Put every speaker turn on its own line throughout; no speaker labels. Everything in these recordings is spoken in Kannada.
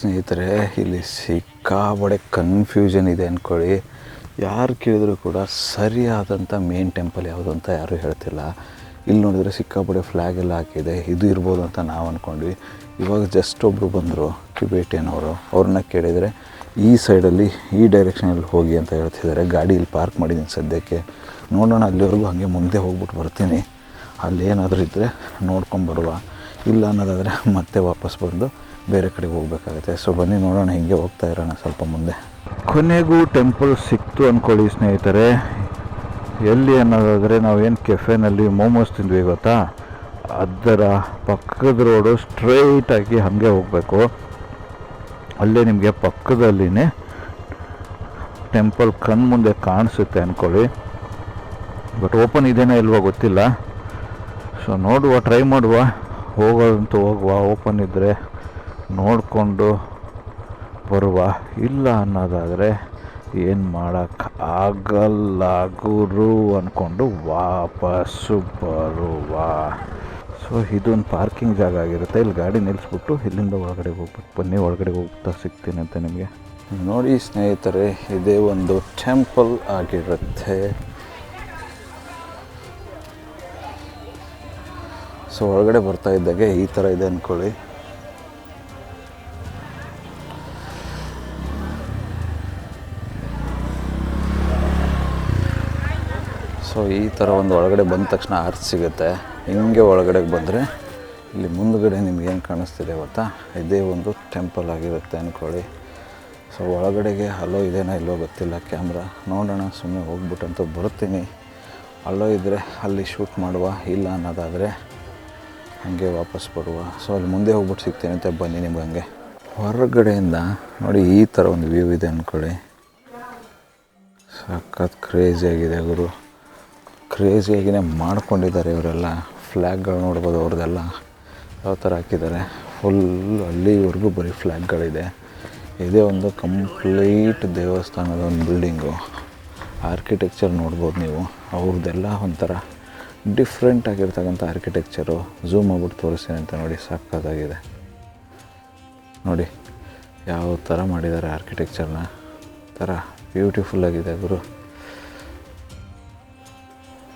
ಸ್ನೇಹಿತರೆ, ಇಲ್ಲಿ ಸಿಕ್ಕಾಬಡೆ ಕನ್ಫ್ಯೂಷನ್ ಇದೆ ಅಂದ್ಕೊಳ್ಳಿ ಯಾರು ಕೇಳಿದರೂ ಕೂಡ ಸರಿಯಾದಂಥ ಮೇನ್ ಟೆಂಪಲ್ ಯಾವುದು ಅಂತ ಯಾರೂ ಹೇಳ್ತಿಲ್ಲ. ಇಲ್ಲಿ ನೋಡಿದರೆ ಸಿಕ್ಕಾಪಡೆ ಫ್ಲ್ಯಾಗ್ ಎಲ್ಲ ಹಾಕಿದೆ. ಇದು ಇರ್ಬೋದು ಅಂತ ನಾವು ಅಂದ್ಕೊಂಡ್ವಿ ಇವಾಗ ಜಸ್ಟ್ ಒಬ್ಬರು ಬಂದರು ಟಿಬೇಟಿಯನವರು ಅವ್ರನ್ನ ಕೇಳಿದರೆ, ಈ ಸೈಡಲ್ಲಿ ಈ ಡೈರೆಕ್ಷನಲ್ಲಿ ಹೋಗಿ ಅಂತ ಹೇಳ್ತಿದ್ದಾರೆ. ಗಾಡಿ ಇಲ್ಲಿ ಪಾರ್ಕ್ ಮಾಡಿದ್ದೀನಿ ಸದ್ಯಕ್ಕೆ. ನೋಡೋಣ, ಅಲ್ಲಿವರೆಗೂ ಹಾಗೆ ಮುಂದೆ ಹೋಗ್ಬಿಟ್ಟು ಬರ್ತೀನಿ. ಅಲ್ಲಿ ಏನಾದರೂ ಇದ್ದರೆ ನೋಡ್ಕೊಂಬರುವ ಇಲ್ಲ ಅನ್ನೋದಾದರೆ ಮತ್ತೆ ವಾಪಸ್ ಬಂದು ಬೇರೆ ಕಡೆ ಹೋಗ್ಬೇಕಾಗುತ್ತೆ. ಸೊ ಬನ್ನಿ ನೋಡೋಣ, ಹಿಂಗೆ ಹೋಗ್ತಾ ಇರೋಣ ಸ್ವಲ್ಪ ಮುಂದೆ. ಕೊನೆಗೂ ಟೆಂಪಲ್ ಸಿಕ್ತು ಅಂದ್ಕೊಳ್ಳಿ ಸ್ನೇಹಿತರೆ. ಎಲ್ಲಿ ಅನ್ನೋದಾದರೆ ನಾವೇನು ಕೆಫೆನಲ್ಲಿ ಮೋಮೋಸ್ ತಿಂದ್ವಿ ಗೊತ್ತಾ? ಅದರ ಪಕ್ಕದ ರೋಡು ಸ್ಟ್ರೈಟಾಗಿ ಹಾಗೆ ಹೋಗಬೇಕು. ಅಲ್ಲೇ ನಿಮಗೆ ಪಕ್ಕದಲ್ಲಿನೇ ಟೆಂಪಲ್ ಕಣ್ಮುಂದೆ ಕಾಣಿಸುತ್ತೆ ಅಂದ್ಕೊಳ್ಳಿ ಬಟ್ ಓಪನ್ ಇದೇನೋ ಇಲ್ವೋ ಗೊತ್ತಿಲ್ಲ. ಸೊ ನೋಡುವ ಟ್ರೈ ಮಾಡುವ. ಹೋಗೋದಂತೂ ಹೋಗುವ ಓಪನ್ ಇದ್ದರೆ ನೋಡಿಕೊಂಡು ಬರುವ ಇಲ್ಲ ಅನ್ನೋದಾದರೆ ಏನು ಮಾಡೋಕ್ಕೆ ಆಗಲ್ಲ ಗುರು ಅಂದ್ಕೊಂಡು ವಾಪಸ್ಸು ಬರುವ. ಸೊ ಇದೊಂದು ಪಾರ್ಕಿಂಗ್ ಜಾಗ ಆಗಿರುತ್ತೆ. ಇಲ್ಲಿ ಗಾಡಿ ನಿಲ್ಲಿಸ್ಬಿಟ್ಟು ಇಲ್ಲಿಂದ ಒಳಗಡೆ ಹೋಗ್ಬೇಕು ಬನ್ನಿ, ಒಳಗಡೆ ಹೋಗ್ತಾ ಸಿಗ್ತೀನಿ ಅಂತ ನಿಮಗೆ. ನೋಡಿ ಸ್ನೇಹಿತರೆ, ಇದೇ ಒಂದು ಟೆಂಪಲ್ ಆಗಿರುತ್ತೆ. ಸೊ ಒಳಗಡೆ ಬರ್ತಾ ಇದ್ದಾಗೆ ಈ ಥರ ಇದೆ ಅಂದ್ಕೊಳ್ಳಿ ಸೊ, ಈ ಥರ ಒಂದು ಒಳಗಡೆ ಬಂದ ತಕ್ಷಣ ಆರ್ಚ್ ಸಿಗುತ್ತೆ. ಹಿಂಗೆ ಒಳಗಡೆಗೆ ಬಂದರೆ, ಇಲ್ಲಿ ಮುಂದ್ಗಡೆ ನಿಮ್ಗೇನು ಕಾಣಿಸ್ತಿದೆ ಗೊತ್ತಾ? ಇದೇ ಒಂದು ಟೆಂಪಲ್ ಆಗಿರುತ್ತೆ ಅಂದ್ಕೊಳ್ಳಿ ಸೊ, ಒಳಗಡೆಗೆ ಅಲೋ ಇದೇನೋ ಇಲ್ಲೋ ಗೊತ್ತಿಲ್ಲ ಕ್ಯಾಮ್ರಾ ನೋಡೋಣ ಸುಮ್ಮನೆ ಹೋಗ್ಬಿಟ್ಟಂತ ಬರ್ತೀನಿ. ಅಲ್ಲೋ ಇದ್ದರೆ ಅಲ್ಲಿ ಶೂಟ್ ಮಾಡುವ, ಇಲ್ಲ ಅನ್ನೋದಾದರೆ ಹಾಗೆ ವಾಪಸ್ ಬರುವ. ಸೊ, ಅಲ್ಲಿ ಮುಂದೆ ಹೋಗ್ಬಿಟ್ಟು ಸಿಗ್ತೀನಿ ಅಂತ ಬನ್ನಿ ನಿಮ್ಗೆ ಹಂಗೆ. ಹೊರಗಡೆಯಿಂದ ನೋಡಿ ಈ ಥರ ಒಂದು ವ್ಯೂ ಇದೆ ಅಂದ್ಕೊಳ್ಳಿ ಸಖತ್ ಕ್ರೇಜಿಯಾಗಿದೆ ಗುರು. ಕ್ರೇಜಿಯಾಗಿನೇ ಮಾಡ್ಕೊಂಡಿದ್ದಾರೆ ಇವರೆಲ್ಲ. ಫ್ಲ್ಯಾಗ್ಗಳು ನೋಡ್ಬೋದು ಅವ್ರದ್ದೆಲ್ಲ. ಯಾವ ಥರ ಹಾಕಿದ್ದಾರೆ. ಫುಲ್ ಅಲ್ಲಿವರೆಗೂ ಬರೀ ಫ್ಲ್ಯಾಗ್ಗಳಿದೆ ಇದೇ ಒಂದು ಕಂಪ್ಲೀಟ್ ದೇವಸ್ಥಾನದ ಒಂದು ಬಿಲ್ಡಿಂಗು ಆರ್ಕಿಟೆಕ್ಚರ್ ನೋಡ್ಬೋದು ನೀವು. ಅವ್ರದ್ದೆಲ್ಲ ಒಂಥರ ಡಿಫ್ರೆಂಟ್ ಆಗಿರ್ತಕ್ಕಂಥ ಆರ್ಕಿಟೆಕ್ಚರು ಝೂಮ್ ಆಗ್ಬಿಟ್ಟು ತೋರಿಸ್ತೀನಿ ಅಂತ ನೋಡಿ ಸಕ್ಕತ್ತಾಗಿದೆ. ನೋಡಿ ಯಾವ ಥರ ಮಾಡಿದ್ದಾರೆ ಆರ್ಕಿಟೆಕ್ಚರ್ನ ಥರ ಬ್ಯೂಟಿಫುಲ್ ಆಗಿದೆ ಗುರು.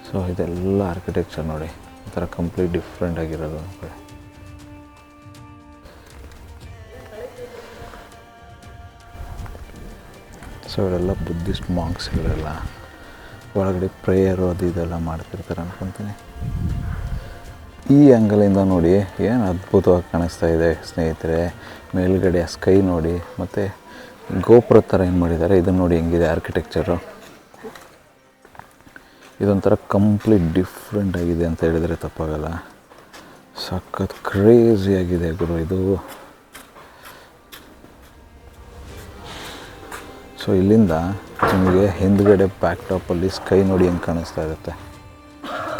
ಸೊ ಇದೆಲ್ಲ ಆರ್ಕಿಟೆಕ್ಚರ್ ನೋಡಿ. ಒಂಥರ ಕಂಪ್ಲೀಟ್ ಡಿಫ್ರೆಂಟ್ ಆಗಿರೋದು ಕಡೆ ಸೊ ಇವರೆಲ್ಲ ಬುದ್ಧಿಸ್ಟ್ ಮಾಂಕ್ಸ್ ಇವರೆಲ್ಲ ಒಳಗಡೆ ಪ್ರೇಯರು ಅದು ಇದೆಲ್ಲ ಮಾಡ್ತಿರ್ತಾರೆ ಅನ್ಕೊತೀನಿ. ಈ ಆ್ಯಂಗಲಿಂದ ನೋಡಿ ಏನು ಅದ್ಭುತವಾಗಿ ಕಾಣಿಸ್ತಾ ಇದೆ ಸ್ನೇಹಿತರೆ. ಮೇಲ್ಗಡೆ ಆ ಸ್ಕೈ ನೋಡಿ, ಮತ್ತು ಗೋಪುರ ಥರ ಏನು ಮಾಡಿದ್ದಾರೆ. ಇದನ್ನು ನೋಡಿ ಹೆಂಗಿದೆ ಆರ್ಕಿಟೆಕ್ಚರು ಇದೊಂಥರ ಕಂಪ್ಲೀಟ್ ಡಿಫ್ರೆಂಟ್ ಆಗಿದೆ ಅಂತ ಹೇಳಿದರೆ ತಪ್ಪಾಗಲ್ಲ. ಸಖತ್ ಕ್ರೇಜಿ ಆಗಿದೆ ಗುರು ಇದು. ಸೊ ಇಲ್ಲಿಂದ ನಿಮಗೆ ಹಿಂದ್ಗಡೆ ಬ್ಯಾಕ್ ಟಾಪಲ್ಲಿ ಸ್ಕೈ ನೋಡಿ ಹೆಂಗೆ ಕಾಣಿಸ್ತಾ ಇರುತ್ತೆ.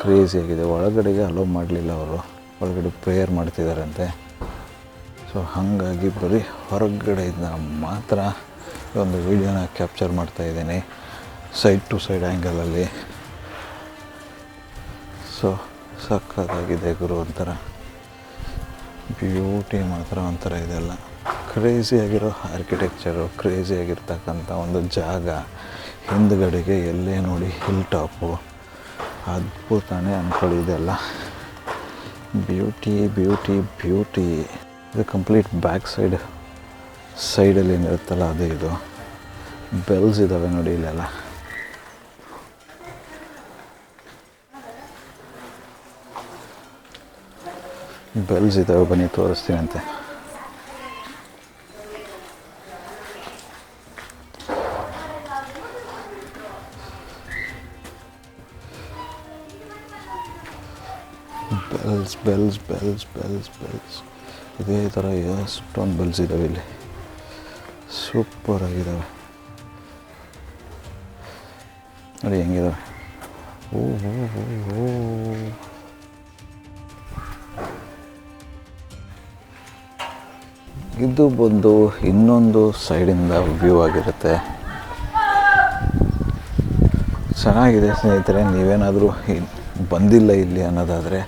ಕ್ರೇಜಿ ಆಗಿದೆ. ಒಳಗಡೆಗೆ ಅಲೋ ಮಾಡಲಿಲ್ಲ ಅವರು. ಒಳಗಡೆ ಪ್ರೇಯರ್ ಮಾಡ್ತಿದ್ದಾರಂತೆ ಸೊ ಹಾಗಾಗಿ ಬರೀ ಹೊರಗಡೆಯಿಂದ ಮಾತ್ರ ಒಂದು ವೀಡಿಯೋನ ಕ್ಯಾಪ್ಚರ್ ಮಾಡ್ತಾ ಇದ್ದೀನಿ. ಸೈಡ್ ಟು ಸೈಡ್ ಆ್ಯಂಗಲಲ್ಲಿ ಸೊ ಸಕ್ಕತ್ತಾಗಿದೆ ಗುರು ಒಂಥರ. ಬ್ಯೂಟಿ ಮಾತ್ರ ಒಂಥರ ಇದೆಲ್ಲ ಕ್ರೇಜಿಯಾಗಿರೋ ಆರ್ಕಿಟೆಕ್ಚರು ಕ್ರೇಜಿಯಾಗಿರ್ತಕ್ಕಂಥ ಒಂದು ಜಾಗ ಹಿಂದ್ಗಡೆಗೆ ಎಲ್ಲೇ ನೋಡಿ ಹಿಲ್ ಟಾಪು ಅದ್ಭುತನೇ ಅಂದ್ಕೊಳ್ಳಿ ಇದೆಲ್ಲ ಬ್ಯೂಟಿ ಬ್ಯೂಟಿ ಬ್ಯೂಟಿ ಇದು ಕಂಪ್ಲೀಟ್ ಬ್ಯಾಕ್ ಸೈಡ್ ಸೈಡಲ್ಲಿ ಏನಿರುತ್ತಲ್ಲ, ಅದೇ ಇದು. ಬೆಲ್ಸ್ ಇದ್ದಾವೆ ನೋಡಿ ಇಲ್ಲೆಲ್ಲ. ಬೆಲ್ಸ್ ಇದ್ದಾವೆ ಬನ್ನಿ ತೋರಿಸ್ತೀನಂತೆ bells bells bells bells bells. ಇದೇ ಥರ ಎಷ್ಟೊಂದು ಬೆಲ್ಸ್ ಇದ್ದಾವೆ ಇಲ್ಲಿ. ಸೂಪರ್ ಆಗಿದ್ದಾವೆ ನೋಡಿ, ಹೆಂಗಿದಾವೆ. ಓ ಹೋ ಹೋ ಓ. ಇದು ಬಂದು ಇನ್ನೊಂದು ಸೈಡಿಂದ ವ್ಯೂ ಆಗಿರುತ್ತೆ. ಚೆನ್ನಾಗಿದೆ ಸ್ನೇಹಿತರೆ, ನೀವೇನಾದರೂ ಬಂದಿಲ್ಲ ಇಲ್ಲಿ ಅನ್ನೋದಾದರೆ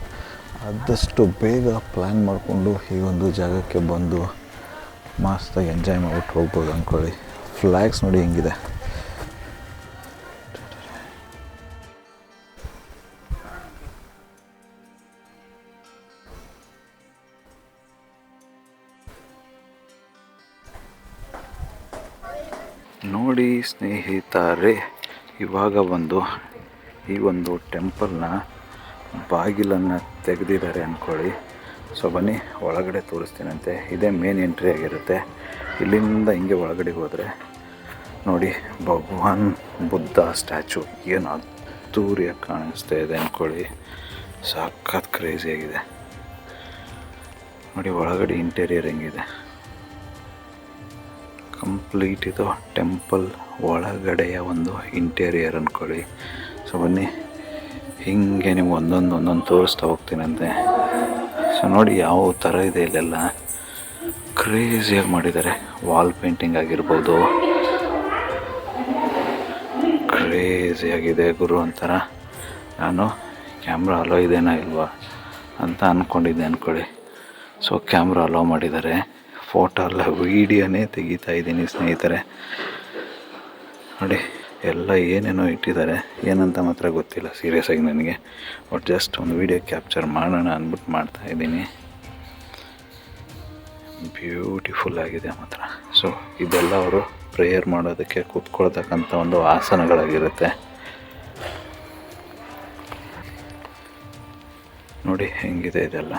ಆದಷ್ಟು ಬೇಗ ಪ್ಲ್ಯಾನ್ ಮಾಡಿಕೊಂಡು ಈ ಒಂದು ಜಾಗಕ್ಕೆ ಬಂದು ಮಸ್ತಾಗಿ ಎಂಜಾಯ್ ಮಾಡಿಬಿಟ್ಟು ಹೋಗ್ಬೋದು ಅಂದ್ಕೊಳ್ಳಿ ಫ್ಲ್ಯಾಗ್ಸ್ ನೋಡಿ ಹೆಂಗಿದೆ. ಸ್ನೇಹಿತರೆ, ಇವಾಗ ಬಂದು ಈ ಒಂದು ಟೆಂಪಲ್ನ ಬಾಗಿಲನ್ನು ತೆಗೆದಿದ್ದಾರೆ ಅಂದ್ಕೊಳ್ಳಿ ಸೊ, ಬನ್ನಿ, ಒಳಗಡೆ ತೋರಿಸ್ತೀನಂತೆ. ಇದೇ ಮೇನ್ ಎಂಟ್ರಿ ಆಗಿರುತ್ತೆ. ಇಲ್ಲಿಂದ ಹಿಂಗೆ ಒಳಗಡೆ ಹೋದರೆ, ನೋಡಿ, ಭಗವಾನ್ ಬುದ್ಧ ಸ್ಟ್ಯಾಚು. ಏನು ಅದ್ದೂರಿಯಾಗಿ ಕಾಣಿಸ್ತಾ ಇದೆ ಅಂದ್ಕೊಳ್ಳಿ ಸಖತ್ ಕ್ರೇಜಿಯಾಗಿದೆ ನೋಡಿ, ಒಳಗಡೆ ಇಂಟೀರಿಯರ್ ಹೆಂಗಿದೆ. ಕಂಪ್ಲೀಟ್ ಇದು ಟೆಂಪಲ್ ಒಳಗಡೆಯ ಒಂದು ಇಂಟೀರಿಯರ್ ಅಂದ್ಕೊಳ್ಳಿ ಸೊ ಬನ್ನಿ. ಹೀಗೆ ನಿಮ್ಗೆ ಒಂದೊಂದು ಒಂದೊಂದು ತೋರಿಸ್ತಾ ಹೋಗ್ತೀನಂತೆ ಸೊ ನೋಡಿ ಯಾವ ಥರ ಇದೆ ಇಲ್ಲೆಲ್ಲ. ಕ್ರೇಜಿಯಾಗಿ ಮಾಡಿದ್ದಾರೆ. ವಾಲ್ ಪೇಂಟಿಂಗ್ ಆಗಿರ್ಬೋದು. ಕ್ರೇಜಿಯಾಗಿದೆ ಗುರು ಒಂಥರ. ನಾನು ಕ್ಯಾಮ್ರಾ ಅಲೋ ಇದೇನಾ ಇಲ್ವಾ ಅಂತ ಅಂದ್ಕೊಂಡಿದ್ದೆ ಅಂದ್ಕೊಳ್ಳಿ ಸೊ ಕ್ಯಾಮ್ರಾ ಅಲೋ ಮಾಡಿದ್ದಾರೆ. ಫೋಟೋ ಅಲ್ಲ ವೀಡಿಯೋನೇ ತೆಗಿತಾ ಇದ್ದೀನಿ ಸ್ನೇಹಿತರೆ. ನೋಡಿ, ಎಲ್ಲ ಏನೇನೋ ಇಟ್ಟಿದ್ದಾರೆ. ಏನಂತ ಮಾತ್ರ ಗೊತ್ತಿಲ್ಲ ಸೀರಿಯಸ್ ಆಗಿ ನನಗೆ. ಬಟ್ ಜಸ್ಟ್ ಒಂದು ವೀಡಿಯೋ ಕ್ಯಾಪ್ಚರ್ ಮಾಡೋಣ ಅಂದ್ಬಿಟ್ಟು ಮಾಡ್ತಾ ಇದ್ದೀನಿ. ಬ್ಯೂಟಿಫುಲ್ ಆಗಿದೆ ಮಾತ್ರ. ಸೊ ಇದೆಲ್ಲ ಅವರು ಪ್ರೇಯರ್ ಮಾಡೋದಕ್ಕೆ ಕೂತ್ಕೊಳ್ತಕ್ಕಂಥ ಒಂದು ಆಸನಗಳಾಗಿರುತ್ತೆ. ನೋಡಿ, ಹೆಂಗಿದೆ ಇದೆಲ್ಲ.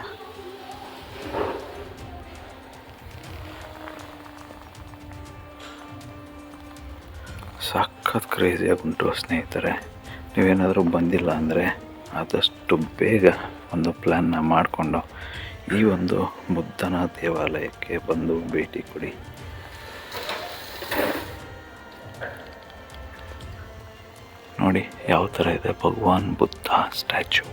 ಸಖತ್ ಕ್ರೇಜಿಯಾಗಿ ಉಂಟು ಸ್ನೇಹಿತರೆ, ನೀವೇನಾದರೂ ಬಂದಿಲ್ಲ ಅಂದರೆ ಆದಷ್ಟು ಬೇಗ ಒಂದು ಪ್ಲ್ಯಾನ್ನ ಮಾಡಿಕೊಂಡು ಈ ಒಂದು ಬುದ್ಧನ ದೇವಾಲಯಕ್ಕೆ ಬಂದು ಭೇಟಿ ಕೊಡಿ. ನೋಡಿ, ಯಾವ ಥರ ಇದೆ ಭಗವಾನ್ ಬುದ್ಧ ಸ್ಟ್ಯಾಚು.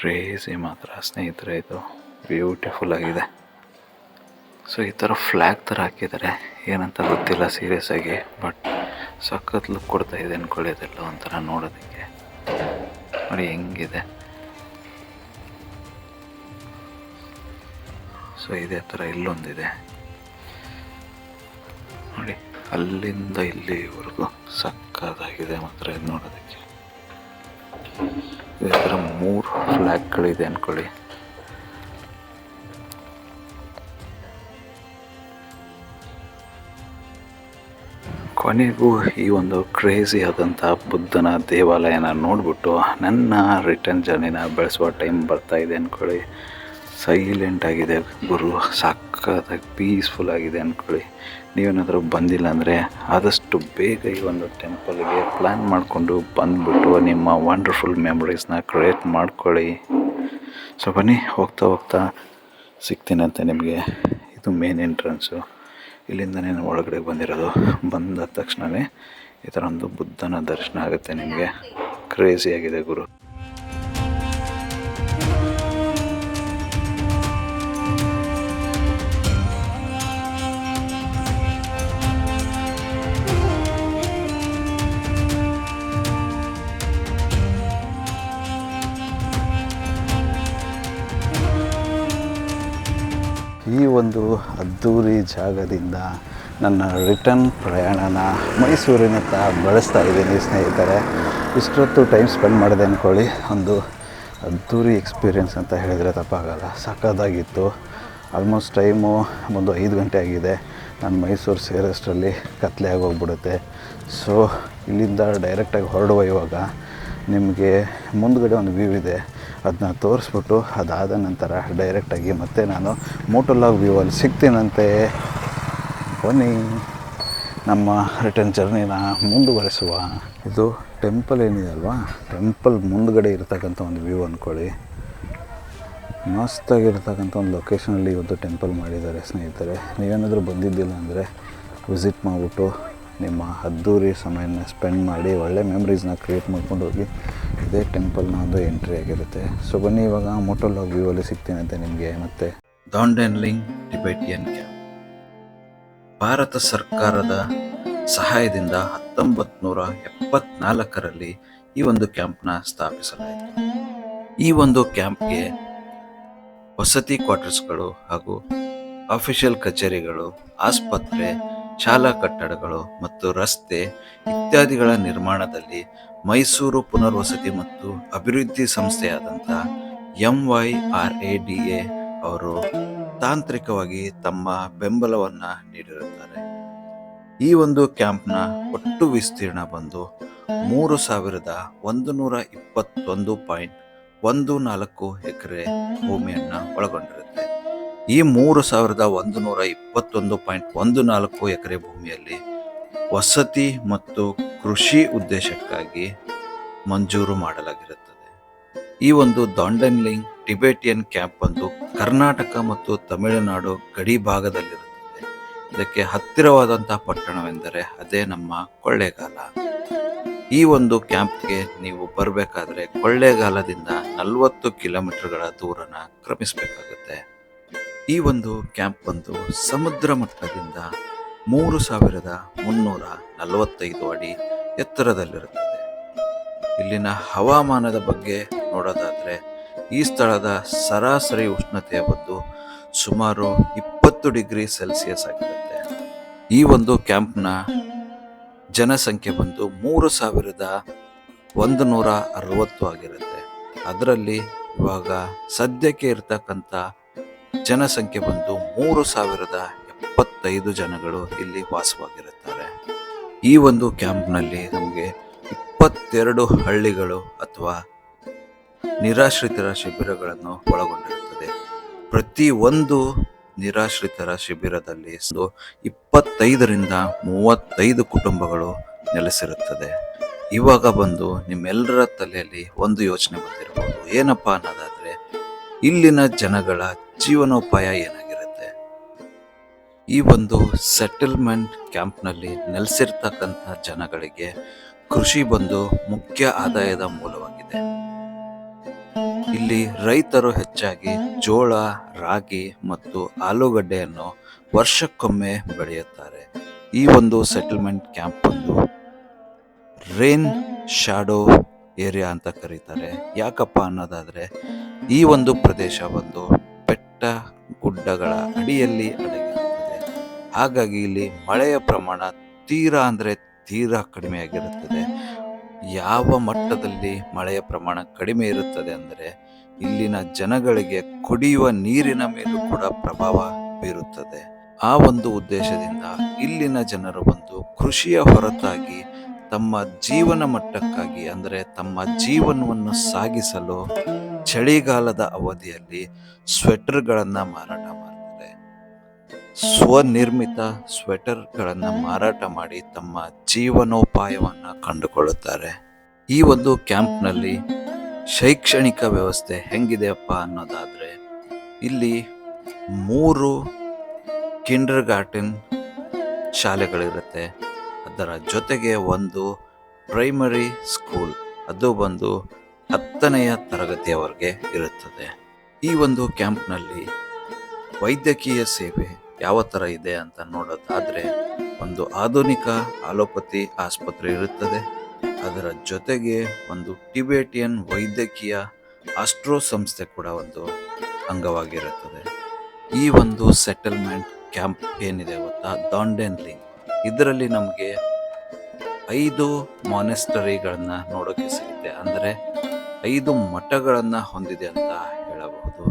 ಕ್ರೇಜಿ ಮಾತ್ರ ಸ್ನೇಹಿತರೆ, ಇದು ಬ್ಯೂಟಿಫುಲ್ ಆಗಿದೆ. ಸೊ ಈ ಥರ ಫ್ಲ್ಯಾಗ್ ಥರ ಹಾಕಿದ್ದಾರೆ. ಏನಂತ ಗೊತ್ತಿಲ್ಲ ಸೀರಿಯಸ್ ಆಗಿ ಬಟ್ ಸಖತ್ ಲುಕ್ ಕೊಡ್ತಾ ಇದೆ ಅಂದ್ಕೊಳ್ಳಿ ಅದೆಲ್ಲ ಒಂಥರ ನೋಡೋದಕ್ಕೆ. ನೋಡಿ ಹೆಂಗಿದೆ. ಸೊ ಇದೇ ಥರ ಇಲ್ಲೊಂದಿದೆ. ನೋಡಿ, ಅಲ್ಲಿಂದ ಇಲ್ಲಿವರೆಗೂ ಸಖತ್ತಾಗಿದೆ ಮಾತ್ರ ಇದು ನೋಡೋದಕ್ಕೆ. ಇದೇ ಥರ ಮೂರು ಫ್ಲ್ಯಾಗ್ಗಳಿದೆ ಅಂದ್ಕೊಳ್ಳಿ ಕೊನೆಗೂ ಈ ಒಂದು ಕ್ರೇಜಿ ಆದಂಥ ಬುದ್ಧನ ದೇವಾಲಯನ ನೋಡಿಬಿಟ್ಟು ನನ್ನ ರಿಟರ್ನ್ ಜರ್ನಿನ ಬೆಳೆಸುವ ಟೈಮ್ ಬರ್ತಾ ಇದೆ ಅಂದ್ಕೊಳ್ಳಿ ಸೈಲೆಂಟ್ ಆಗಿದೆ ಗುರು, ಸಖತ್ತಾಗಿ ಪೀಸ್ಫುಲ್ ಆಗಿದೆ ಅಂದ್ಕೊಳ್ಳಿ ನೀವೇನಾದರೂ ಬಂದಿಲ್ಲ ಅಂದರೆ ಆದಷ್ಟು ಬೇಗ ಈ ಒಂದು ಟೆಂಪಲ್ಗೆ ಪ್ಲ್ಯಾನ್ ಮಾಡಿಕೊಂಡು ಬಂದುಬಿಟ್ಟು ನಿಮ್ಮ ವಂಡರ್ಫುಲ್ ಮೆಮೊರೀಸ್ನ ಕ್ರಿಯೇಟ್ ಮಾಡ್ಕೊಳ್ಳಿ. ಸೊ ಬನ್ನಿ, ಹೋಗ್ತಾ ಹೋಗ್ತಾ ಸಿಗ್ತೀನಂತೆ ನಿಮಗೆ. ಇದು ಮೇನ್ ಎಂಟ್ರೆನ್ಸು ಇಲ್ಲಿಂದನೇ ಒಳಗಡೆ ಬಂದಿರೋದು. ಬಂದ ತಕ್ಷಣವೇ ಈ ಥರ ಒಂದು ಬುದ್ಧನ ದರ್ಶನ ಆಗುತ್ತೆ ನಿಮಗೆ. ಕ್ರೇಜಿಯಾಗಿದೆ ಗುರು. ಒಂದು ಅದ್ಧೂರಿ ಜಾಗದಿಂದ ನನ್ನ ರಿಟರ್ನ್ ಪ್ರಯಾಣನ ಮೈಸೂರಿನತ್ತ ಬಳಸ್ತಾ ಇದ್ದೀನಿ ಸ್ನೇಹಿತರೆ. ಇಷ್ಟೊತ್ತು ಟೈಮ್ ಸ್ಪೆಂಡ್ ಮಾಡಿದೆ ಅಂದ್ಕೊಳ್ಳಿ ಒಂದು ಅದ್ಧೂರಿ ಎಕ್ಸ್ಪೀರಿಯೆನ್ಸ್ ಅಂತ ಹೇಳಿದರೆ ತಪ್ಪಾಗಲ್ಲ. ಸಕ್ಕತ್ತಾಗಿತ್ತು ಆಲ್ಮೋಸ್ಟ್ ಟೈಮು ಒಂದು ಐದು ಗಂಟೆ ಆಗಿದೆ. ನಾನು ಮೈಸೂರು ಸೇರೋಷ್ಟರಲ್ಲಿ ಕತ್ಲೆ ಆಗೋಗ್ಬಿಡುತ್ತೆ. ಸೊ ಇಲ್ಲಿಂದ ಡೈರೆಕ್ಟಾಗಿ ಹೊರಡುವ ಇವಾಗ. ನಿಮಗೆ ಮುಂದ್ಗಡೆ ಒಂದು ವ್ಯೂ ಇದೆ. ಅದನ್ನ ತೋರಿಸ್ಬಿಟ್ಟು ಅದಾದ ನಂತರ ಡೈರೆಕ್ಟಾಗಿ ಮತ್ತೆ ನಾನು ಮೋಟೋಲಾಗ್ ವ್ಯೂವಲ್ಲಿ ಸಿಗ್ತೀನಂತೆ. ಬನ್ನಿ. ನಮ್ಮ ರಿಟರ್ನ್ ಜರ್ನಿನ ಮುಂದುವರೆಸುವ. ಇದು ಟೆಂಪಲ್ ಏನಿದೆ ಅಲ್ವಾ? ಟೆಂಪಲ್ ಮುಂದುಗಡೆ ಇರ್ತಕ್ಕಂಥ ಒಂದು ವ್ಯೂ ಅಂದ್ಕೊಳ್ಳಿ ಮಸ್ತಾಗಿರ್ತಕ್ಕಂಥ ಒಂದು ಲೊಕೇಶನಲ್ಲಿ ಇವತ್ತು ಟೆಂಪಲ್ ಮಾಡಿದ್ದಾರೆ ಸ್ನೇಹಿತರೆ. ನೀವೇನಾದರೂ ಬಂದಿದ್ದಿಲ್ಲ ಅಂದರೆ ವಿಸಿಟ್ ಮಾಡಿಬಿಟ್ಟು ನಿಮ್ಮ ಅದ್ದೂರಿ ಸಮಯನ ಸ್ಪೆಂಡ್ ಮಾಡಿ ಒಳ್ಳೆ ಮೆಮ್ರೀಸ್ನ ಕ್ರಿಯೇಟ್ ಮಾಡ್ಕೊಂಡು ಹೋಗಿ ಇದೇ ಟೆಂಪಲ್ನ ಒಂದು ಎಂಟ್ರಿ ಆಗಿರುತ್ತೆ. ಸೊ ಬನ್ನಿ ಇವಾಗ ಮೋಟೋಲಾಗ್ ವ್ಯೂವಲ್ಲಿ ಅಂತ ನಿಮಗೆ ಮತ್ತೆ
ಡಾಂಡೆನ್ಲಿಂಗ್ ಟಿಬೆಟಿಯನ್ ಕ್ಯಾಂಪ್. ಭಾರತ ಸರ್ಕಾರದ ಸಹಾಯದಿಂದ
ಹತ್ತೊಂಬತ್ ನೂರ ಎಪ್ಪತ್ನಾಲ್ಕರಲ್ಲಿ ಈ ಒಂದು ಕ್ಯಾಂಪ್ನ ಸ್ಥಾಪಿಸಲಾಯಿತು. ಈ ಒಂದು ಕ್ಯಾಂಪ್ಗೆ ವಸತಿ ಕ್ವಾರ್ಟರ್ಸ್ಗಳು ಹಾಗೂ ಅಫಿಷಿಯಲ್ ಕಚೇರಿಗಳು, ಆಸ್ಪತ್ರೆ ಶಾಲಾ ಕಟ್ಟಡಗಳು ಮತ್ತು ರಸ್ತೆ ಇತ್ಯಾದಿಗಳ ನಿರ್ಮಾಣದಲ್ಲಿ ಮೈಸೂರು ಪುನರ್ವಸತಿ ಮತ್ತು ಅಭಿವೃದ್ಧಿ ಸಂಸ್ಥೆಯಾದಂಥ M Y R A D A ಅವರು ತಾಂತ್ರಿಕವಾಗಿ ತಮ್ಮ ಬೆಂಬಲವನ್ನು ನೀಡಿರುತ್ತಾರೆ. ಈ ಒಂದು ಕ್ಯಾಂಪ್ನ ಒಟ್ಟು ವಿಸ್ತೀರ್ಣ ಬಂದು ಮೂರು ಸಾವಿರದ ಒಂದು ನೂರ ಇಪ್ಪತ್ತೊಂದು ಪಾಯಿಂಟ್ ಒಂದು ನಾಲ್ಕು ಎಕರೆ ಭೂಮಿಯನ್ನು ಒಳಗೊಂಡಿರುತ್ತೆ. ಈ ಮೂರು ಸಾವಿರದ ಒಂದು ನೂರ ಇಪ್ಪತ್ತೊಂದು ಪಾಯಿಂಟ್ ಒಂದು ನಾಲ್ಕು ಎಕರೆ ಭೂಮಿಯಲ್ಲಿ ವಸತಿ ಮತ್ತು ಕೃಷಿ ಉದ್ದೇಶಕ್ಕಾಗಿ ಮಂಜೂರು ಮಾಡಲಾಗಿರುತ್ತದೆ. ಈ ಒಂದು ದಾಂಡನ್ಲಿಂಗ್ ಟಿಬೆಟಿಯನ್ ಕ್ಯಾಂಪ್ ಒಂದು ಕರ್ನಾಟಕ ಮತ್ತು ತಮಿಳುನಾಡು ಗಡಿ ಭಾಗದಲ್ಲಿರುತ್ತದೆ. ಇದಕ್ಕೆ ಹತ್ತಿರವಾದಂತಹ ಪಟ್ಟಣವೆಂದರೆ ಅದೇ ನಮ್ಮ ಕೊಳ್ಳೇಗಾಲ. ಈ ಒಂದು ಕ್ಯಾಂಪ್ಗೆ ನೀವು ಬರಬೇಕಾದ್ರೆ ಕೊಳ್ಳೇಗಾಲದಿಂದ ನಲವತ್ತು ಕಿಲೋಮೀಟರ್ಗಳ ದೂರನ ಕ್ರಮಿಸಬೇಕಾಗುತ್ತೆ. ಈ ಒಂದು ಕ್ಯಾಂಪ್ ಬಂದು ಸಮುದ್ರ ಮಟ್ಟದಿಂದ ಮೂರು ಸಾವಿರದ ಮುನ್ನೂರ ನಲವತ್ತೈದು ಅಡಿ ಎತ್ತರದಲ್ಲಿರುತ್ತದೆ. ಇಲ್ಲಿನ ಹವಾಮಾನದ ಬಗ್ಗೆ ನೋಡೋದಾದರೆ ಈ ಸ್ಥಳದ ಸರಾಸರಿ ಉಷ್ಣತೆಯ ಬಂದು ಸುಮಾರು ಇಪ್ಪತ್ತು ಡಿಗ್ರಿ ಸೆಲ್ಸಿಯಸ್ ಆಗಿರುತ್ತೆ. ಈ ಒಂದು ಕ್ಯಾಂಪ್ನ ಜನಸಂಖ್ಯೆ ಬಂದು ಮೂರು ಸಾವಿರದ ಒಂದು ನೂರ ಅರವತ್ತು ಆಗಿರುತ್ತೆ. ಅದರಲ್ಲಿ ಇವಾಗ ಸದ್ಯಕ್ಕೆ ಇರ್ತಕ್ಕಂಥ ಜನಸಂಖ್ಯೆ ಬಂದು ಮೂರು ಸಾವಿರದ ಎಪ್ಪತ್ತೈದು ಜನಗಳು ಇಲ್ಲಿ ವಾಸವಾಗಿರುತ್ತಾರೆ. ಈ ಒಂದು ಕ್ಯಾಂಪ್ನಲ್ಲಿ ನಮಗೆ ಇಪ್ಪತ್ತೆರಡು ಹಳ್ಳಿಗಳು ಅಥವಾ ನಿರಾಶ್ರಿತರ ಶಿಬಿರಗಳನ್ನು ಒಳಗೊಂಡಿರುತ್ತದೆ. ಪ್ರತಿ ಒಂದು ನಿರಾಶ್ರಿತರ ಶಿಬಿರದಲ್ಲಿ ಇಪ್ಪತ್ತೈದರಿಂದ ಮೂವತ್ತೈದು ಕುಟುಂಬಗಳು ನೆಲೆಸಿರುತ್ತದೆ. ಇವಾಗ ಬಂದು ನಿಮ್ಮೆಲ್ಲರ ತಲೆಯಲ್ಲಿ ಒಂದು ಯೋಚನೆ ಬಂದಿರಬಹುದು. ಏನಪ್ಪ ಅನ್ನೋದಾದರೆ, ಇಲ್ಲಿನ ಜನಗಳ ಜೀವನೋಪಾಯ ಏನಾಗಿರುತ್ತೆ? ಈ ಒಂದು ಸೆಟಲ್ಮೆಂಟ್ ಕ್ಯಾಂಪ್ನಲ್ಲಿ ನೆಲೆಸಿರ್ತಕ್ಕಂಥ ಜನಗಳಿಗೆ ಕೃಷಿ ಬಂದು ಮುಖ್ಯ ಆದಾಯದ ಮೂಲವಾಗಿದೆ. ಇಲ್ಲಿ ರೈತರು ಹೆಚ್ಚಾಗಿ ಜೋಳ, ರಾಗಿ ಮತ್ತು ಆಲೂಗಡ್ಡೆಯನ್ನು ವರ್ಷಕ್ಕೊಮ್ಮೆ ಬೆಳೆಯುತ್ತಾರೆ. ಈ ಒಂದು ಸೆಟಲ್ಮೆಂಟ್ ಕ್ಯಾಂಪ್ ಒಂದು ರೇನ್ ಶಾಡೋ ಏರಿಯಾ ಅಂತ ಕರೀತಾರೆ. ಯಾಕಪ್ಪ ಅನ್ನೋದಾದರೆ ಈ ಒಂದು ಪ್ರದೇಶ ಒಂದು ಬೆಟ್ಟ ಗುಡ್ಡಗಳ ಅಡಿಯಲ್ಲಿ ಅಡಗಿರುತ್ತದೆ. ಹಾಗಾಗಿ ಇಲ್ಲಿ ಮಳೆಯ ಪ್ರಮಾಣ ತೀರಾ ಅಂದ್ರೆ ತೀರಾ ಕಡಿಮೆಯಾಗಿರುತ್ತದೆ ಯಾವ ಮಟ್ಟದಲ್ಲಿ ಮಳೆಯ ಪ್ರಮಾಣ ಕಡಿಮೆ ಇರುತ್ತದೆ ಅಂದರೆ ಇಲ್ಲಿನ ಜನಗಳಿಗೆ ಕುಡಿಯುವ ನೀರಿನ ಮೇಲೂ ಕೂಡ ಪ್ರಭಾವ ಬೀರುತ್ತದೆ. ಆ ಒಂದು ಉದ್ದೇಶದಿಂದ ಇಲ್ಲಿನ ಜನರು ಬಂದು ಕೃಷಿಯ ಹೊರತಾಗಿ ತಮ್ಮ ಜೀವನ ಮಟ್ಟಕ್ಕಾಗಿ ಅಂದರೆ ತಮ್ಮ ಜೀವನವನ್ನು ಸಾಗಿಸಲು ಚಳಿಗಾಲದ ಅವಧಿಯಲ್ಲಿ ಸ್ವೆಟರ್ಗಳನ್ನ ಮಾರಾಟ ಮಾಡ್ತಾರೆ. ಸ್ವನಿರ್ಮಿತ ಸ್ವೆಟರ್ಗಳನ್ನು ಮಾರಾಟ ಮಾಡಿ ತಮ್ಮ ಜೀವನೋಪಾಯವನ್ನು ಕಂಡುಕೊಳ್ಳುತ್ತಾರೆ. ಈ ಒಂದು ಕ್ಯಾಂಪ್ನಲ್ಲಿ ಶೈಕ್ಷಣಿಕ ವ್ಯವಸ್ಥೆ ಹೆಂಗಿದೆಯಪ್ಪ ಅನ್ನೋದಾದರೆ, ಇಲ್ಲಿ ಮೂರು ಕಿಂಡರ್ ಗಾರ್ಟನ್ ಶಾಲೆಗಳಿರುತ್ತೆ. ಅದರ ಜೊತೆಗೆ ಒಂದು ಪ್ರೈಮರಿ ಸ್ಕೂಲ್, ಅದು ಬಂದು ಹತ್ತನೆಯ ತರಗತಿಯವರೆಗೆ ಇರುತ್ತದೆ. ಈ ಒಂದು ಕ್ಯಾಂಪ್ನಲ್ಲಿ ವೈದ್ಯಕೀಯ ಸೇವೆ ಯಾವ ಥರ ಇದೆ ಅಂತ ನೋಡೋದಾದರೆ, ಒಂದು ಆಧುನಿಕ ಆಲೋಪತಿ ಆಸ್ಪತ್ರೆ ಇರುತ್ತದೆ. ಅದರ ಜೊತೆಗೆ ಒಂದು ಟಿಬೇಟಿಯನ್ ವೈದ್ಯಕೀಯ ಆಸ್ಟ್ರೋ ಸಂಸ್ಥೆ ಕೂಡ ಒಂದು ಅಂಗವಾಗಿರುತ್ತದೆ. ಈ ಒಂದು ಸೆಟಲ್ಮೆಂಟ್ ಕ್ಯಾಂಪ್ ಏನಿದೆ ಗೊತ್ತಾ? ದಾಂಡೆನ್ಲಿ. ಇದರಲ್ಲಿ ನಮಗೆ ಐದು ಮಾನೆಸ್ಟರಿಗಳನ್ನ ನೋಡೋಕೆ ಸಿಗುತ್ತೆ. ಅಂದರೆ ಐದು ಮಠಗಳನ್ನು ಹೊಂದಿದೆ ಅಂತ ಹೇಳಬಹುದು.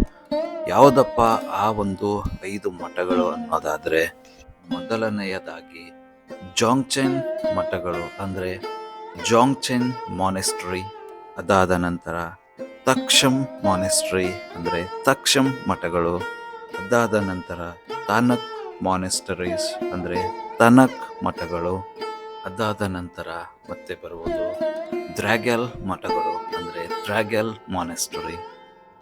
ಯಾವುದಪ್ಪ ಆ ಒಂದು ಐದು ಮಠಗಳು ಅನ್ನೋದಾದರೆ ಮೊದಲನೆಯದಾಗಿ ಜಾಂಗ್ಚೆನ್ ಮಠಗಳು ಅಂದರೆ ಜಾಂಗ್ಚೆನ್ ಮಾನೆಸ್ಟ್ರಿ ಅದಾದ ನಂತರ ತಕ್ಷಂ ಮಾನೆಸ್ಟ್ರಿ ಅಂದರೆ ತಕ್ಷಂ ಮಠಗಳು, ಅದಾದ ನಂತರ ತಾನಕ್ ಮಾನೆಸ್ಟರೀಸ್ ಅಂದರೆ ತನಕ್ ಮಠಗಳು, ಅದಾದ ನಂತರ ಮತ್ತೆ ಬರುವುದು ದ್ರಾಗ್ಯಾಲ್ ಮಠಗಳು ಅಂದರೆ ದ್ರಾಗ್ಯಾಲ್ ಮಾನೆಸ್ಟರಿ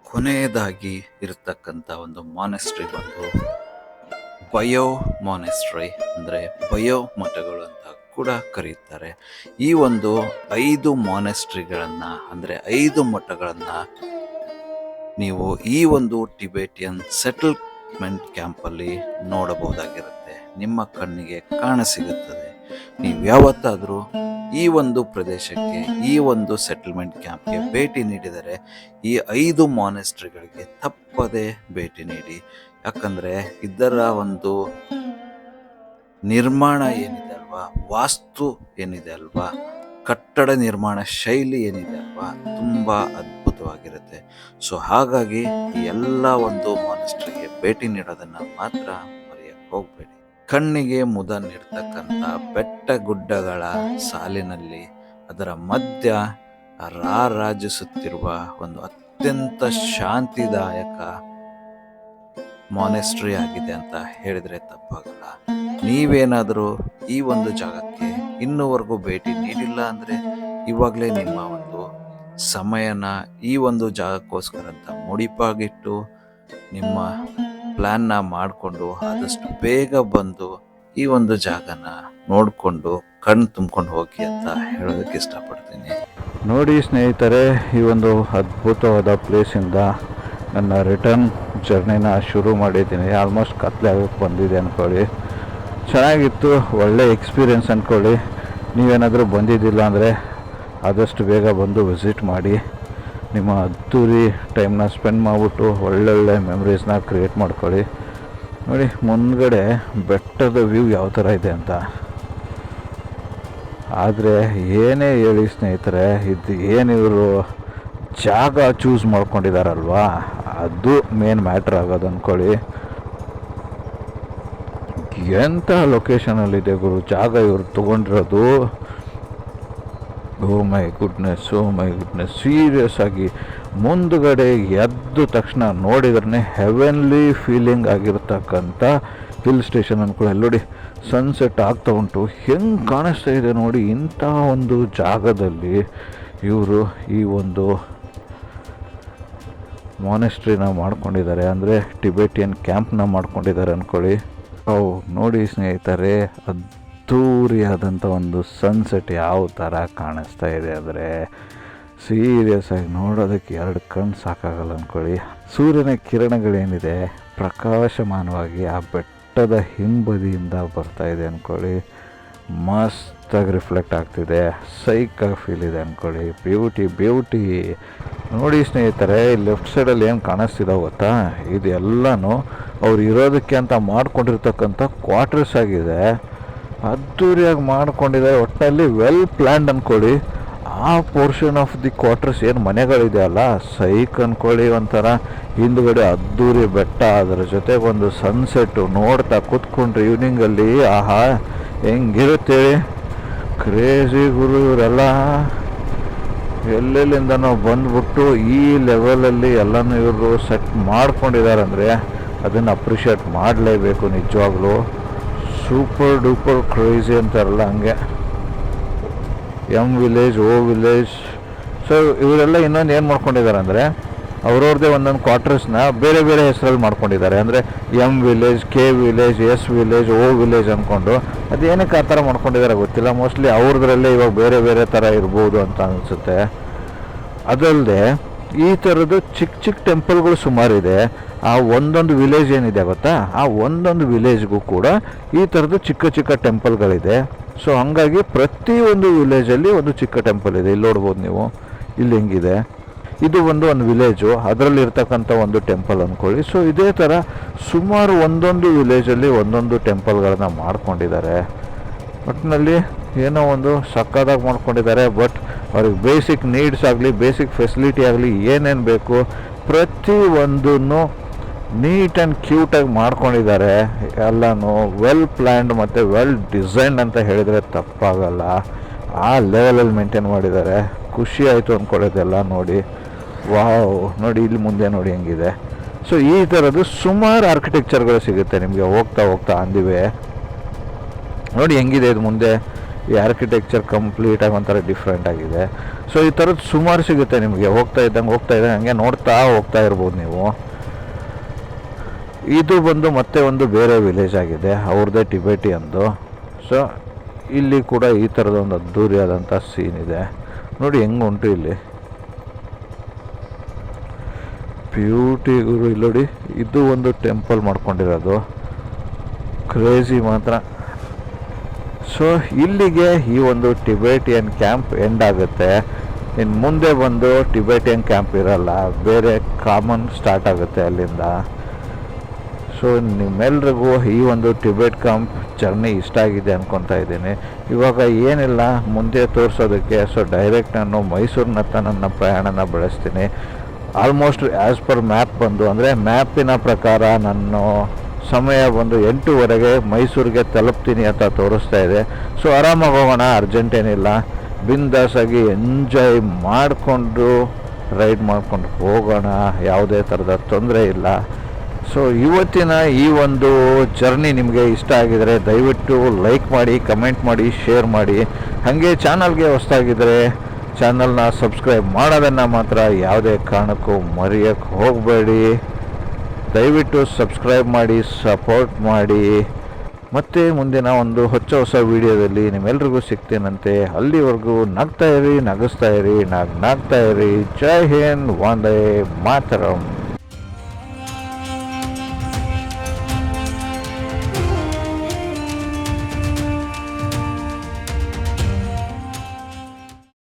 ಕೊನೆಯದಾಗಿ ಇರತಕ್ಕಂಥ ಒಂದು ಮಾನೆಸ್ಟ್ರಿ ಬಂದು ಬಯೋ ಮಾನೆಸ್ಟ್ರಿ ಅಂದರೆ ಬಯೋ ಮಠಗಳು ಅಂತ ಕೂಡ ಕರೆಯುತ್ತಾರೆ ಈ ಒಂದು ಐದು ಮಾನೆಸ್ಟ್ರಿಗಳನ್ನು ಅಂದರೆ ಐದು ಮಠಗಳನ್ನು ನೀವು ಈ ಒಂದು ಟಿಬೇಟಿಯನ್ ಸೆಟಲ್ಮೆಂಟ್ ಕ್ಯಾಂಪಲ್ಲಿ ನೋಡಬಹುದಾಗಿರುತ್ತೆ. ನಿಮ್ಮ ಕಣ್ಣಿಗೆ ಕಾಣಸಿಗುತ್ತದೆ ನೀವು ಯಾವತ್ತಾದರೂ ಈ ಒಂದು ಪ್ರದೇಶಕ್ಕೆ, ಈ ಒಂದು ಸೆಟಲ್ಮೆಂಟ್ ಕ್ಯಾಂಪ್ಗೆ ಭೇಟಿ ನೀಡಿದರೆ ಈ ಐದು ಮಾನೆಸ್ಟ್ರಿಗಳಿಗೆ ತಪ್ಪದೆ ಭೇಟಿ ನೀಡಿ. ಯಾಕಂದರೆ ಇದರ ಒಂದು ನಿರ್ಮಾಣ ಏನಿದೆ ಅಲ್ವಾ? ವಾಸ್ತು ಏನಿದೆ ಅಲ್ವಾ? ಕಟ್ಟಡ ನಿರ್ಮಾಣ ಶೈಲಿ ಏನಿದೆ ಅಲ್ವಾ? ತುಂಬ ಅದ್ಭುತವಾಗಿರುತ್ತೆ. ಸೊ ಹಾಗಾಗಿ ಎಲ್ಲ ಒಂದು ಮಾನಿಸ್ಟ್ರಿಗೆ ಭೇಟಿ ನೀಡೋದನ್ನು ಮಾತ್ರ ಮರೆಯಕ್ಕೆ ಹೋಗಬೇಡಿ. ಕಣ್ಣಿಗೆ ಮುದ ನೀಡ್ತಕ್ಕಂಥ ಬೆಟ್ಟ ಗುಡ್ಡಗಳ ಸಾಲಿನಲ್ಲಿ ಅದರ ಮಧ್ಯ ರಾರಾಜಿಸುತ್ತಿರುವ ಒಂದು ಅತ್ಯಂತ ಶಾಂತಿದಾಯಕ ಮಾನೆಸ್ಟ್ರಿ ಆಗಿದೆ ಅಂತ ಹೇಳಿದ್ರೆ ತಪ್ಪಾಗಲ್ಲ. ನೀವೇನಾದರೂ ಈ ಒಂದು ಜಾಗಕ್ಕೆ ಇನ್ನೂವರೆಗೂ ಭೇಟಿ ನೀಡಿಲ್ಲ ಅಂದರೆ ಇವಾಗಲೇ ನಿಮ್ಮ ಒಂದು ಸಮಯನ ಈ ಒಂದು ಜಾಗಕ್ಕೋಸ್ಕರ ಅಂತ ಮುಡಿಪಾಗಿಟ್ಟು ನಿಮ್ಮ ಪ್ಲ್ಯಾನ್ನ ಮಾಡಿಕೊಂಡು ಆದಷ್ಟು ಬೇಗ ಬಂದು ಈ ಒಂದು ಜಾಗನ ನೋಡಿಕೊಂಡು ಕಣ್ಣು ತುಂಬ್ಕೊಂಡು ಹೋಗಿ ಅಂತ ಹೇಳೋದಕ್ಕೆ ಇಷ್ಟಪಡ್ತೀನಿ. ನೋಡಿ ಸ್ನೇಹಿತರೆ, ಈ ಒಂದು ಅದ್ಭುತವಾದ ಪ್ಲೇಸಿಂದ ನನ್ನ ರಿಟರ್ನ್ ಜರ್ನಿನ ಶುರು ಮಾಡಿದ್ದೀನಿ. ಆಲ್ಮೋಸ್ಟ್ ಕತ್ಲೆ ಆಗೋಕ್ಕೆ ಬಂದಿದೆ ಅಂದ್ಕೊಳ್ಳಿ ಚೆನ್ನಾಗಿತ್ತು, ಒಳ್ಳೆ ಎಕ್ಸ್ಪೀರಿಯೆನ್ಸ್ ಅಂದ್ಕೊಳ್ಳಿ ನೀವೇನಾದರೂ ಬಂದಿದ್ದಿಲ್ಲ ಅಂದರೆ ಆದಷ್ಟು ಬೇಗ ಬಂದು ವಿಸಿಟ್ ಮಾಡಿ. ನಿಮ್ಮ ಅದ್ದೂರಿ ಟೈಮ್ನ ಸ್ಪೆಂಡ್ ಮಾಡಿಬಿಟ್ಟು ಒಳ್ಳೊಳ್ಳೆ ಮೆಮ್ರೀಸ್ನ ಕ್ರಿಯೇಟ್ ಮಾಡ್ಕೊಳ್ಳಿ. ನೋಡಿ, ಮುಂದ್ಗಡೆ ಬೆಟ್ಟದ ವ್ಯೂ ಯಾವ ಥರ ಇದೆ ಅಂತ. ಆದರೆ ಏನೇ ಹೇಳಿ ಸ್ನೇಹಿತರೆ, ಇದು ಏನು ಇವರು ಜಾಗ ಚೂಸ್ ಮಾಡ್ಕೊಂಡಿದ್ದಾರಲ್ವಾ ಅದು ಮೇನ್ ಮ್ಯಾಟ್ರ್ ಆಗೋದು ಅಂದ್ಕೊಳ್ಳಿ ಎಂಥ ಲೊಕೇಶನಲ್ಲಿದೆ ಗುರು? ಜಾಗ ಇವರು ತೊಗೊಂಡಿರೋದು. ಓ my goodness, oh my goodness. Serious ಆಗಿ ಮುಂದುಗಡೆ ಎದ್ದ ತಕ್ಷಣ ನೋಡಿದ್ರೆ ಹೆವೆನ್ಲಿ ಫೀಲಿಂಗ್ ಆಗಿರ್ತಕ್ಕಂಥ ಹಿಲ್ ಸ್ಟೇಷನ್ ಅಂದ್ಕೊಳ್ಳಿ ನೋಡಿ ಸನ್ಸೆಟ್ ಆಗ್ತಾ ಉಂಟು. ಹೆಂಗೆ ಕಾಣಿಸ್ತಾ ಇದೆ ನೋಡಿ, ಇಂಥ ಒಂದು ಜಾಗದಲ್ಲಿ ಇವರು ಈ ಒಂದು ಮಾನೆಸ್ಟ್ರಿನ ಮಾಡ್ಕೊಂಡಿದ್ದಾರೆ. ಅಂದರೆ ಟಿಬೆಟಿಯನ್ ಕ್ಯಾಂಪ್ನ ಮಾಡ್ಕೊಂಡಿದ್ದಾರೆ ಅಂದ್ಕೊಳ್ಳಿ ಓ ನೋಡಿ ಸ್ನೇಹಿತರೆ ಅದ್ಧೂರಿಯಾದಂಥ ಒಂದು ಸನ್ಸೆಟ್ ಯಾವ ಥರ ಕಾಣಿಸ್ತಾ ಇದೆ ಅಂದರೆ ಸೀರಿಯಸ್ ಆಗಿ ನೋಡೋದಕ್ಕೆ ಎರಡು ಕಣ್ಣು ಸಾಕಾಗಲ್ಲ ಅಂದ್ಕೊಳ್ಳಿ ಸೂರ್ಯನ ಕಿರಣಗಳೇನಿದೆ, ಪ್ರಕಾಶಮಾನವಾಗಿ ಆ ಬೆಟ್ಟದ ಹಿಂಬದಿಯಿಂದ ಬರ್ತಾ ಇದೆ ಅಂದ್ಕೊಳ್ಳಿ ಮಸ್ತಾಗಿ ರಿಫ್ಲೆಕ್ಟ್ ಆಗ್ತಿದೆ ಸೈಕಾಗಿ ಫೀಲ್ ಇದೆ ಅಂದ್ಕೊಳ್ಳಿ ಬ್ಯೂಟಿ ಬ್ಯೂಟಿ ನೋಡಿ ಸ್ನೇಹಿತರೆ ಲೆಫ್ಟ್ ಸೈಡಲ್ಲಿ ಏನು ಕಾಣಿಸ್ತಿದೆ ಗೊತ್ತಾ? ಇದೆಲ್ಲನೂ ಅವ್ರು ಇರೋದಕ್ಕೆ ಅಂತ ಮಾಡ್ಕೊಂಡಿರ್ತಕ್ಕಂಥ ಕ್ವಾರ್ಟರ್ಸ್ ಆಗಿದೆ. ಅದ್ದೂರಿಯಾಗಿ ಮಾಡ್ಕೊಂಡಿದ್ದಾರೆ. ಒಟ್ಟಲ್ಲಿ ವೆಲ್ ಪ್ಲ್ಯಾಂಡ್ ಅಂದ್ಕೊಳ್ಳಿ ಆ ಪೋರ್ಷನ್ ಆಫ್ ದಿ ಕ್ವಾರ್ಟರ್ಸ್ ಏನು ಮನೆಗಳಿದೆಯಲ್ಲ ಸೈಕ್ ಅಂದ್ಕೊಳ್ಳಿ ಒಂಥರ. ಹಿಂದ್ಗಡೆ ಅದ್ದೂರಿ ಬೆಟ್ಟ, ಅದರ ಜೊತೆ ಒಂದು ಸನ್ಸೆಟ್ಟು ನೋಡ್ತಾ ಕೂತ್ಕೊಂಡ್ರೆ ಈವ್ನಿಂಗಲ್ಲಿ ಆಹಾ ಹೆಂಗಿರುತ್ತೆ ಕ್ರೇಜಿ ಗುರು ಇವರೆಲ್ಲ. ಎಲ್ಲೆಲ್ಲಿಂದನೋ ಬಂದ್ಬಿಟ್ಟು ಈ ಲೆವೆಲಲ್ಲಿ ಎಲ್ಲನೂ ಇವರು ಸೆಟ್ ಮಾಡ್ಕೊಂಡಿದ್ದಾರೆ ಅಂದರೆ, ಅದನ್ನು ಅಪ್ರಿಷಿಯೇಟ್ ಮಾಡಲೇಬೇಕು ನಿಜವಾಗ್ಲೂ. ಸೂಪರ್ ಡೂಪರ್ ಕ್ರೇಜಿ ಅಂತಾರಲ್ಲ ಹಂಗೆ. M village O village so ಇವರೆಲ್ಲ ಇನ್ನೊಂದು ಏನು ಮಾಡ್ಕೊಂಡಿದ್ದಾರೆ ಅಂದರೆ ಅವ್ರವ್ರದ್ದೇ ಒಂದೊಂದು ಕ್ವಾರ್ಟರ್ಸ್ನ ಬೇರೆ ಬೇರೆ ಹೆಸರಲ್ಲಿ ಮಾಡ್ಕೊಂಡಿದ್ದಾರೆ. ಅಂದರೆ M village K village S village O village ಅಂದ್ಕೊಂಡು ಅದೇನಕ್ಕೆ ಆ ಥರ ಮಾಡ್ಕೊಂಡಿದ್ದಾರೆ ಗೊತ್ತಿಲ್ಲ. ಮೋಸ್ಟ್ಲಿ ಅವ್ರದ್ರಲ್ಲೇ ಇವಾಗ ಬೇರೆ ಬೇರೆ ಥರ ಇರ್ಬೋದು ಅಂತ ಅನಿಸುತ್ತೆ. ಅದಲ್ಲದೆ ಈ ಥರದ್ದು ಚಿಕ್ಕ ಚಿಕ್ಕ ಟೆಂಪಲ್ಗಳು ಸುಮಾರಿದೆ. ಆ ಒಂದೊಂದು ವಿಲೇಜ್ ಏನಿದೆ ಗೊತ್ತಾ? ಆ ಒಂದೊಂದು ವಿಲೇಜ್ಗೂ ಕೂಡ ಈ ಥರದ್ದು ಚಿಕ್ಕ ಚಿಕ್ಕ ಟೆಂಪಲ್ಗಳಿದೆ. ಸೊ, ಹಂಗಾಗಿ ಪ್ರತಿ ಒಂದು ವಿಲೇಜಲ್ಲಿ ಒಂದು ಚಿಕ್ಕ ಟೆಂಪಲ್ ಇದೆ. ಇಲ್ಲಿ ನೋಡ್ಬೋದು ನೀವು. ಇಲ್ಲಿ ಹೆಂಗಿದೆ? ಇದು ಒಂದು ಒಂದು ವಿಲೇಜು. ಅದರಲ್ಲಿ ಇರ್ತಕ್ಕಂಥ ಒಂದು ಟೆಂಪಲ್ ಅಂದ್ಕೊಳ್ಳಿ. ಸೊ, ಇದೇ ಥರ ಸುಮಾರು ಒಂದೊಂದು ವಿಲೇಜಲ್ಲಿ ಒಂದೊಂದು ಟೆಂಪಲ್ಗಳನ್ನ ಮಾಡ್ಕೊಂಡಿದ್ದಾರೆ. ಒಟ್ಟಿನಲ್ಲಿ ಏನೋ ಒಂದು ಸಕ್ಕದಾಗಿ ಮಾಡ್ಕೊಂಡಿದ್ದಾರೆ ಬಟ್ ಅವ್ರಿಗೆ ಬೇಸಿಕ್ ನೀಡ್ಸ್ ಆಗಲಿ ಬೇಸಿಕ್ ಫೆಸಿಲಿಟಿ ಆಗಲಿ ಏನೇನು ಬೇಕು, ಪ್ರತಿ ಒಂದನ್ನು ನೀಟ್ ಆ್ಯಂಡ್ ಕ್ಯೂಟಾಗಿ ಮಾಡ್ಕೊಂಡಿದ್ದಾರೆ. ಎಲ್ಲನೂ ವೆಲ್ ಪ್ಲ್ಯಾಂಡ್ ಮತ್ತು ವೆಲ್ ಡಿಸೈನ್ಡ್ ಅಂತ ಹೇಳಿದರೆ ತಪ್ಪಾಗಲ್ಲ. ಆ ಲೆವೆಲಲ್ಲಿ ಮೇಂಟೈನ್ ಮಾಡಿದ್ದಾರೆ. ಖುಷಿ ಆಯಿತು ಅಂದ್ಕೊಳ್ಳೋದೆಲ್ಲ ನೋಡಿ. ವಾವ್ ನೋಡಿ ಇಲ್ಲಿ ಮುಂದೆ ನೋಡಿ ಹೆಂಗಿದೆ. ಸೊ ಈ ಥರದ್ದು ಸುಮಾರು ಆರ್ಕಿಟೆಕ್ಚರ್ಗಳು ಸಿಗುತ್ತೆ ನಿಮಗೆ ಹೋಗ್ತಾ ಹೋಗ್ತಾ ಅಂದಿವೆ. ನೋಡಿ ಹೆಂಗಿದೆ ಇದು ಮುಂದೆ. ಈ ಆರ್ಕಿಟೆಕ್ಚರ್ ಕಂಪ್ಲೀಟಾಗಿ ಒಂಥರ ಡಿಫ್ರೆಂಟ್ ಆಗಿದೆ. ಸೊ ಈ ಥರದ್ದು ಸುಮಾರು ಸಿಗುತ್ತೆ ನಿಮಗೆ. ಹೋಗ್ತಾ ಇದ್ದಂಗೆ ಹೋಗ್ತಾ ಇದ್ದಂಗೆ ಹಂಗೆ ನೋಡ್ತಾ ಹೋಗ್ತಾ ಇರ್ಬೋದು ನೀವು. ಇದು ಬಂದು ಮತ್ತೆ ಒಂದು ಬೇರೆ ವಿಲೇಜ್ ಆಗಿದೆ ಅವ್ರದ್ದೇ ಟಿಬೇಟಿ ಅಂದು. ಸೊ ಇಲ್ಲಿ ಕೂಡ ಈ ಥರದ ಒಂದು ಅದ್ಧೂರಿಯಾದಂಥ ಸೀನ್ ಇದೆ. ನೋಡಿ, ಹೆಂಗೆ ಉಂಟು ಇಲ್ಲಿ. ಬ್ಯೂಟಿ ಗುರು, ಇಲ್ಲಿ ನೋಡಿ, ಇದು ಒಂದು ಟೆಂಪಲ್ ಮಾಡ್ಕೊಂಡಿರೋದು. ಕ್ರೇಜಿ ಮಾತ್ರ. ಸೊ ಇಲ್ಲಿಗೆ ಈ ಒಂದು ಟಿಬೇಟಿಯನ್ ಕ್ಯಾಂಪ್ ಎಂಡ್ ಆಗುತ್ತೆ. ಇನ್ನು ಮುಂದೆ ಬಂದು ಟಿಬೇಟಿಯನ್ ಕ್ಯಾಂಪ್ ಇರಲ್ಲ, ಬೇರೆ ಕಾಮನ್ ಸ್ಟಾರ್ಟ್ ಆಗುತ್ತೆ ಅಲ್ಲಿಂದ. ಸೊ ನಿಮ್ಮೆಲ್ರಿಗೂ ಈ ಒಂದು ಟಿಬೇಟ್ ಕ್ಯಾಂಪ್ ಜರ್ನಿ ಇಷ್ಟ ಆಗಿದೆ ಅನ್ಕೊತಾ ಇದ್ದೀನಿ. ಇವಾಗ ಏನಿಲ್ಲ, ಮುಂದೆ ತೋರಿಸೋದಕ್ಕೆ ಸೊ ಡೈರೆಕ್ಟ್ ನಾನು ಮೈಸೂರಿನತ್ತ ನನ್ನ ಪ್ರಯಾಣನ ಬಳಸ್ತೀನಿ. ಆಲ್ಮೋಸ್ಟ್ ಆ್ಯಸ್ ಪರ್ ಮ್ಯಾಪ್ ಬಂದು, ಅಂದರೆ ಮ್ಯಾಪಿನ ಪ್ರಕಾರ ನಾನು ಸಮಯ ಬಂದು ಎಂಟೂವರೆಗೆ ಮೈಸೂರಿಗೆ ತಲುಪ್ತೀನಿ ಅಂತ ತೋರಿಸ್ತಾ ಇದೆ. ಸೊ ಆರಾಮಾಗಿ ಹೋಗೋಣ ಅರ್ಜೆಂಟ್ ಏನಿಲ್ಲ. ಬಿಂದಾಸಾಗಿ ಎಂಜಾಯ್ ಮಾಡಿಕೊಂಡು ರೈಡ್ ಮಾಡಿಕೊಂಡು ಹೋಗೋಣ. ಯಾವುದೇ ಥರದ ತೊಂದರೆ ಇಲ್ಲ. ಸೊ ಇವತ್ತಿನ ಈ ಒಂದು ಜರ್ನಿ ನಿಮಗೆ ಇಷ್ಟ ಆಗಿದರೆ ದಯವಿಟ್ಟು ಲೈಕ್ ಮಾಡಿ ಕಮೆಂಟ್ ಮಾಡಿ ಶೇರ್ ಮಾಡಿ. ಹಾಗೆ ಚಾನಲ್ಗೆ ಹೊಸ್ದಾಗಿದ್ದರೆ ಚಾನಲ್ನ ಸಬ್ಸ್ಕ್ರೈಬ್ ಮಾಡೋದನ್ನು ಮಾತ್ರ ಯಾವುದೇ ಕಾರಣಕ್ಕೂ ಮರೆಯೋಕ್ಕೆ ಹೋಗಬೇಡಿ. ದಯವಿಟ್ಟು ಸಬ್ಸ್ಕ್ರೈಬ್ ಮಾಡಿ, ಸಪೋರ್ಟ್ ಮಾಡಿ. ಮತ್ತೆ ಮುಂದಿನ ಒಂದು ಹೊಚ್ಚ ಹೊಸ ವಿಡಿಯೋದಲ್ಲಿ ನಿಮ್ಮೆಲ್ರಿಗೂ ಸಿಗ್ತೇನಂತೆ. ಅಲ್ಲಿವರೆಗೂ ನಗ್ತಾ ಇರಿ, ನಗಿಸ್ತಾ ಇರಿ, ನಾಗ್ ನಾಗ್ತಾ ಇರಿ. ಜೈ ಹಿಂದ್, ವಂದೇ ಮಾತರಂ.